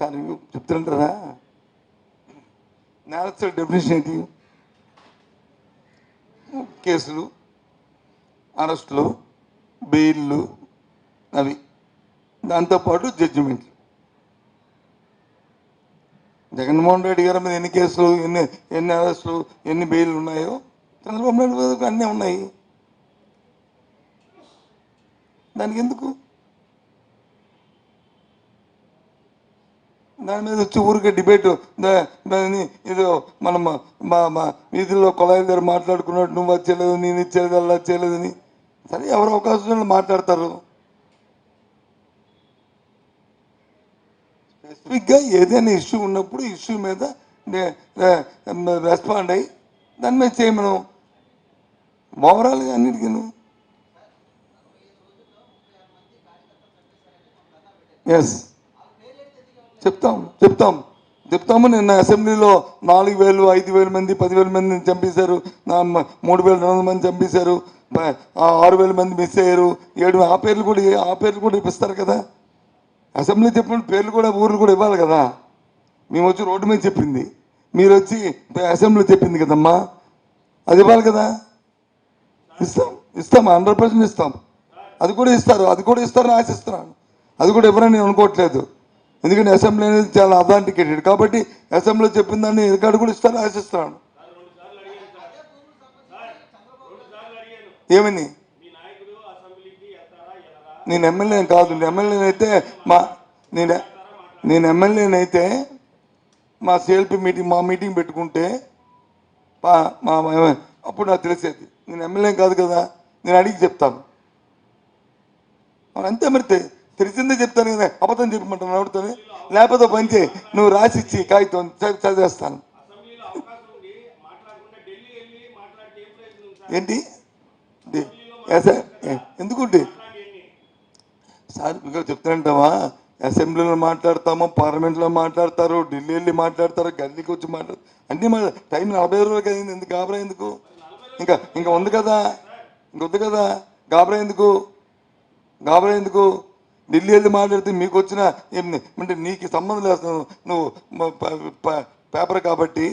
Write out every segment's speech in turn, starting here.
Sir చెప్తుంటారా? నేరస్తుల definition ఏంటి? కేసులు అరెస్టులు బెయిల్లు అవి. దాంతోపాటు జడ్జిమెంట్లు జగన్మోహన్ రెడ్డి గారి మీద ఎన్ని కేసులు ఎన్ని ఎన్ని అరెస్టులు ఎన్ని బెయిల్లు ఉన్నాయో చంద్రబాబు నాయుడు అన్నీ ఉన్నాయి. దానికి ఎందుకు? దాని మీద వచ్చి ఊరికే డిబేట్ దా- దాన్ని ఏదో మనం మా మా వీధుల్లో కొలాయి దగ్గర మాట్లాడుకున్నట్టు నువ్వు అది చేయలేదు నేను ఇచ్చేది అలా చేయలేదని. సరే ఎవరు అవకాశం మాట్లాడతారు. స్పెసిఫిక్గా ఏదైనా ఇష్యూ ఉన్నప్పుడు ఇష్యూ మీద రెస్పాండ్ అయ్యి దాని మీద చేయమను. ఓవరాల్గా అన్నిటికీ ఎస్ చెప్తాం చెప్తాం. చెప్తాము నిన్న అసెంబ్లీలో నాలుగు వేలు ఐదు వేల మంది పదివేల మందిని చంపేశారు. నా మూడు వేల రెండు వందల మంది చంపేశారు. ఆరు వేల మంది మిస్ అయ్యారు. ఏడు ఆ పేర్లు కూడా ఆ పేర్లు కూడా ఇప్పిస్తారు కదా. అసెంబ్లీ చెప్పిన పేర్లు కూడా ఊర్లు కూడా ఇవ్వాలి కదా. మేము వచ్చి రోడ్డు మీద చెప్పింది. మీరు వచ్చి అసెంబ్లీ చెప్పింది కదమ్మా. అది ఇవ్వాలి కదా. ఇస్తాం ఇస్తాం హండ్రెడ్ పర్సెంట్ ఇస్తాం. అది కూడా ఇస్తారు అది కూడా ఇస్తారని ఆశిస్తున్నాను. అది కూడా ఇవ్వరని నేను అనుకోవట్లేదు. ఎందుకంటే అసెంబ్లీ అనేది చాలా అథాంటికేటెడ్. కాబట్టి అసెంబ్లీ చెప్పిన దాన్ని రికార్డు కూడా ఇస్తాను ఆశిస్తున్నాను ఏమని నేను ఎమ్మెల్యే కాదు ఎమ్మెల్యేనైతే మా నేను నేను ఎమ్మెల్యేనైతే మా సిఎల్పి మీటింగ్ మా మీటింగ్ పెట్టుకుంటే మా మా అప్పుడు నాకు తెలిసేది. నేను ఎమ్మెల్యే కాదు కదా నేను అడిగి చెప్తాను. అంతే మరి తెలిసిందే చెప్తాను కదా అబద్ధం చెప్పమంటాను ఎవరితోని లేకపోతే పని నువ్వు రాసిచ్చి కాగితం చదివేస్తాను. ఏంటి? సార్ ఏ- ఎందుకుంటే సార్ మీకు చెప్తానంటావా? అసెంబ్లీలో మాట్లాడతాము పార్లమెంట్లో మాట్లాడతారు ఢిల్లీ వెళ్ళి మాట్లాడతారు గల్లీకి వచ్చి మాట్లాడతారు. అన్నీ మా టైం నలభై రోజులు కదా ఎందుకు గాబరా ఎందుకు? ఇంకా ఇంకా ఉంది కదా? ఇంక ఉంది కదా? గాబరా ఎందుకు? గాబరా ఎందుకు? ఢిల్లీ వెళ్ళి మాట్లాడితే మీకు వచ్చిన అంటే నీకు సంబంధం లేదు నువ్వు పేపర్ కాబట్టి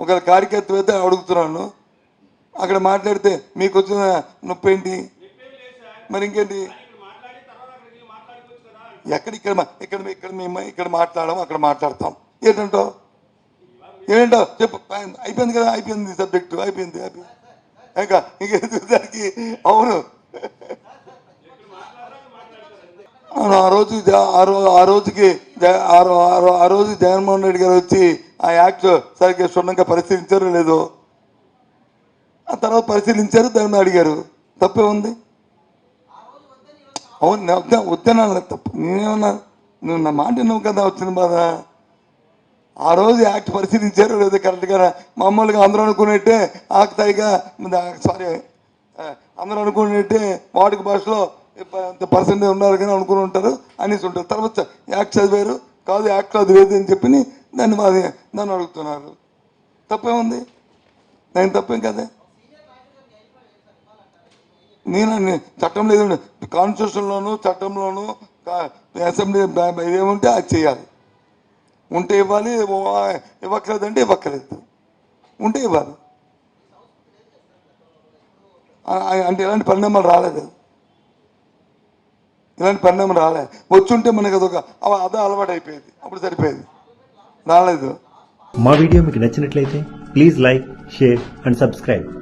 ఒకవేళ కార్యకర్త అయితే అడుగుతున్నాను. అక్కడ మాట్లాడితే మీకు వచ్చిన నొప్పి ఏంటి మరి ఇంకేంటి? ఎక్కడ ఇక్కడ ఇక్కడ ఇక్కడ మేము ఇక్కడ మాట్లాడడం అక్కడ మాట్లాడతాం. ఏంటంటో? ఏంటో? చెప్పు. అయిపోయింది కదా అయిపోయింది సబ్జెక్టు అయిపోయింది అయిపోయింది. ఇంకా ఇంకేదానికి అవును, ఆ రోజు జ- ఆ రోజు ఆ రోజుకి ఆ ఆ రోజు జగన్మోహన్ రెడ్డి గారు వచ్చి ఆ యాక్ట్ సరిగ్గా క్షుణ్ణంగా పరిశీలించారో లేదో ఆ తర్వాత పరిశీలించారు దాన్ని అడిగారు. తప్పే ఉంది? అవును నేను వద్దనాలి తప్పు నేనేమన్నా నువ్వు నా మాట నువ్వు కదా వచ్చిన బాధ. ఆ రోజు యాక్ట్ పరిశీలించారు లేదా కరెక్ట్గా మామూలుగా అందరూ ఆకు తాయిగా సారీ అందరూ అనుకునేట్టే వాడుక భాషలో పర్సెంటేజ్ ఉన్నారు కానీ అనుకుని ఉంటారు అనేసి ఉంటారు. తర్వాత యాక్ట్ చదివారు. కాదు యాక్ట్ అది లేదు అని చెప్పి దాన్ని మాది దాన్ని అడుగుతున్నారు. తప్పేముంది? నేను తప్పేం కదా నేను చట్టం లేదు కాన్స్టిట్యూషన్లోను చట్టంలోను అసెంబ్లీ ఏముంటే అది చేయాలి. ఉంటే ఇవ్వాలి ఇవ్వ- ఇవ్వక్కలేదంటే ఇవ్వక్కలేదు ఉంటే ఇవ్వాలి. అంటే ఎలాంటి పరిణామాలు రాలేదు. ఇలాంటి పరిణామం రాలేదు వచ్చుంటే మనకు అదొక అవ- అదే అలవాటు అయిపోయేది. అప్పుడు సరిపోయేది. రాలేదు. మా వీడియో మీకు నచ్చినట్లయితే please like share and subscribe.